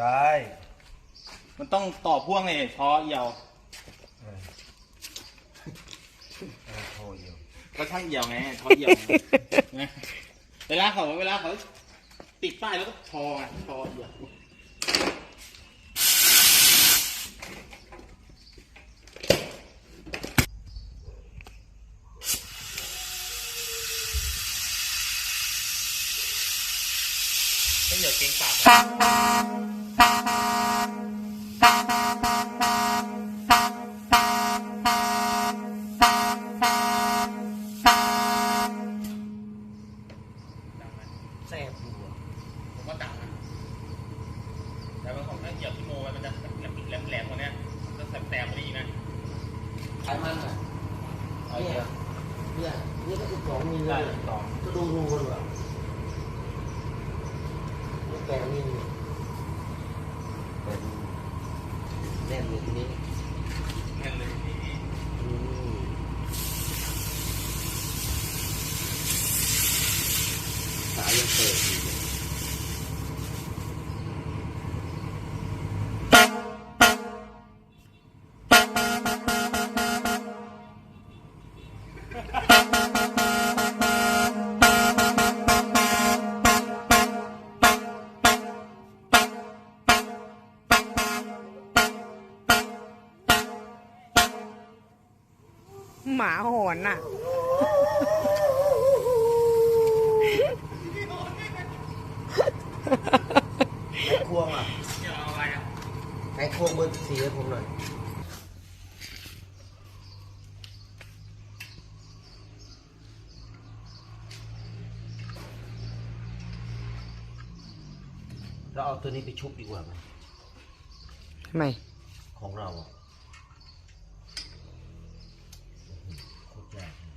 ได้ มันต้องต่อพ่วงเลยช้อเอียวเออเออโทรอยู่ก็ช่างเอียวไงช้อเอียวไงนะเวลาเขาเวลาเขาติดป้ายแล้วก็ชอไงชอเอียวไม่เหลือเกรงปาก แซ่บอยู่อะ ผมว่าต่างนะแต่บางของถ้าเหยียบที่โมไว้มันจะแหลมแหลมแหลมกว่าเนี้ยมันจะแสบแสบกว่านี้อีกนะ ไขมันอะ เอาเยอะ เนี่ยนี่ ก็สิบสองมิ หมาหอนอะไอ้ควงอะเนี่ยเอาอะไรอะไอ้ควงเบอร์สี่ให้ผมหน่อย เราเอาตัวนี้ไปชุบดีกว่าไหมไม่ของเราอะโคตรยากเลย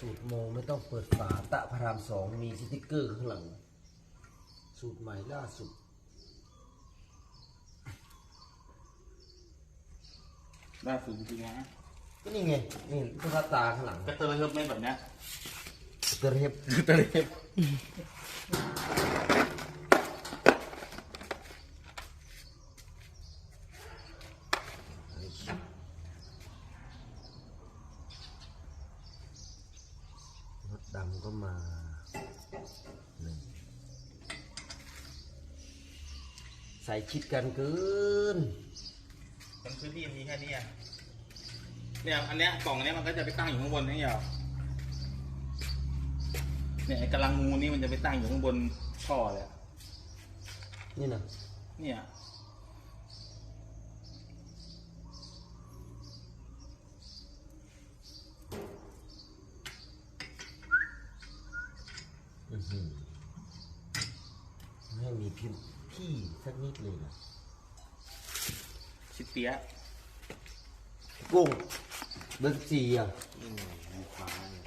สูตรโมไม่ต้องเปิดฝาตะพระรามสองมีสติกเกอร์ข้างหลัง สูตรใหม่ล่าสุดได้สูงจริงๆนะก็นี่ไง นี่ตุ๊กตาข้างหลังกระเตยเฮิบไม่แบบเนี้ยกระเทียบกระเตยเฮิบ รถดำก็มาหนึ่ง ใส่ชิดกันเกินมันพื้นที่มันมีแค่นี้อะเนี่ยอันเนี้ยกล่องอันเนี้ยมันก็จะไปตั้งอยู่ข้างบนนี่เหรอเนี่ยไอ้กำลังงูนี่มันจะไปตั้งอยู่ข้างบนท่อเลยอะนี่นะเนี่ยอื้อหือไม่มีพิมพ์ พี่สักนิดเลยนะชิดเปียะกุ้งเบอร์สี่อะนี่ไงมีฟ้าเนี่ย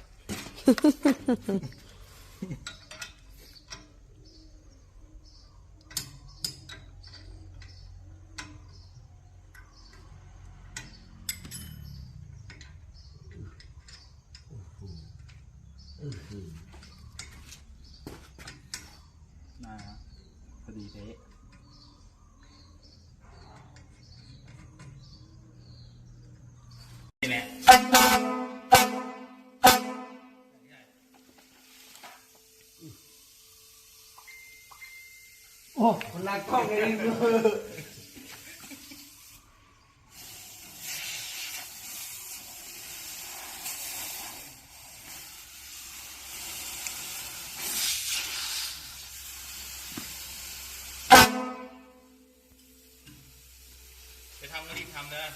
อื้อหือ นะพอดีเป๊ะนี่แหละ โอ้คนนักกล้องเองไปทำก็รีบทำเนอะ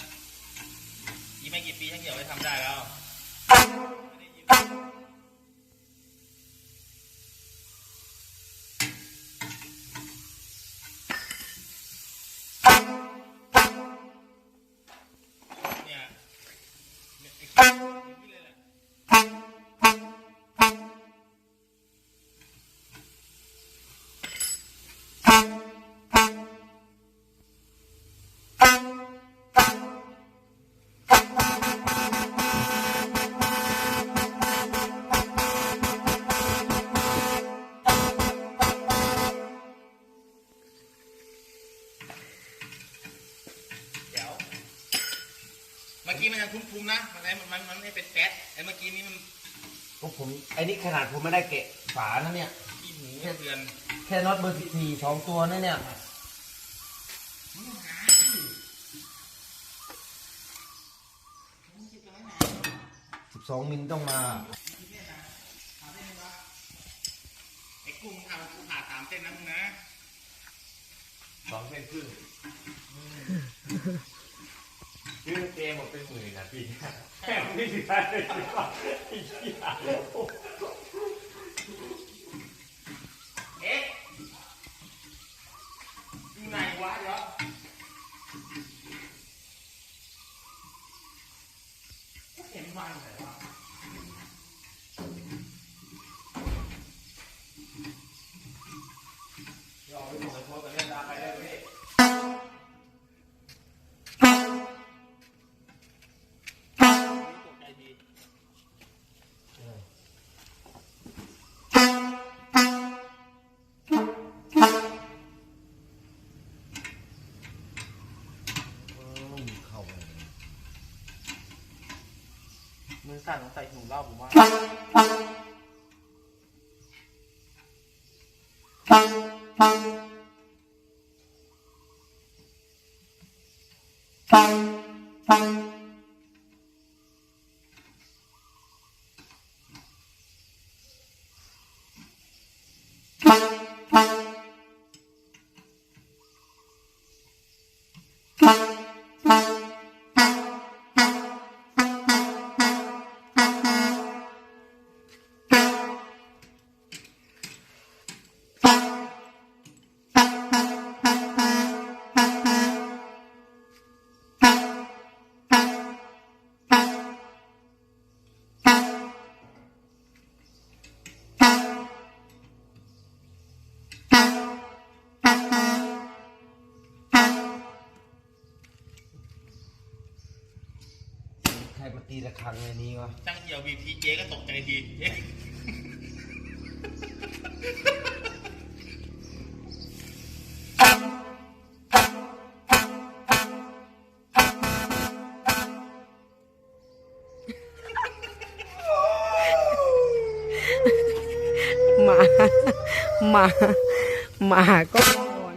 อีกไม่กี่ปีช่างเหี่ยวไปทำได้แล้ว มื่อกี้มันยังทุ้มๆนะ มันไม่มันมันไม่เป็นแก๊สไอ้เมื่อกี้นี้มันก็ผมไอ้นี่ขนาดผมไม่ได้แกะฝานะเนี่ย ขี้หมูเดือนแค่น็อตเบอร์สิบสี่สองตัวนั่นเนี่ยสิบสองมิลต้องมา ไอ้กุ้งทำกูผ่าสามเส้นนะมึงนะ สองเส้นครึ่ง ชื่อเจหมดเป็นหมื่นนะพี่แค่ไม่ได้เลยว่าไอ้เหี้ยเอ๊ะอยู่ไหนวะเดี๋ยวเห็นมันไหนวะ สันของสัยหนูเหล้าผมว่าฟัง ตีระฆังในนี้วะช่างเหี่ยวบีบทีเจก็ตกใจทีเอ๊ะหมาหมาหมาก็นอน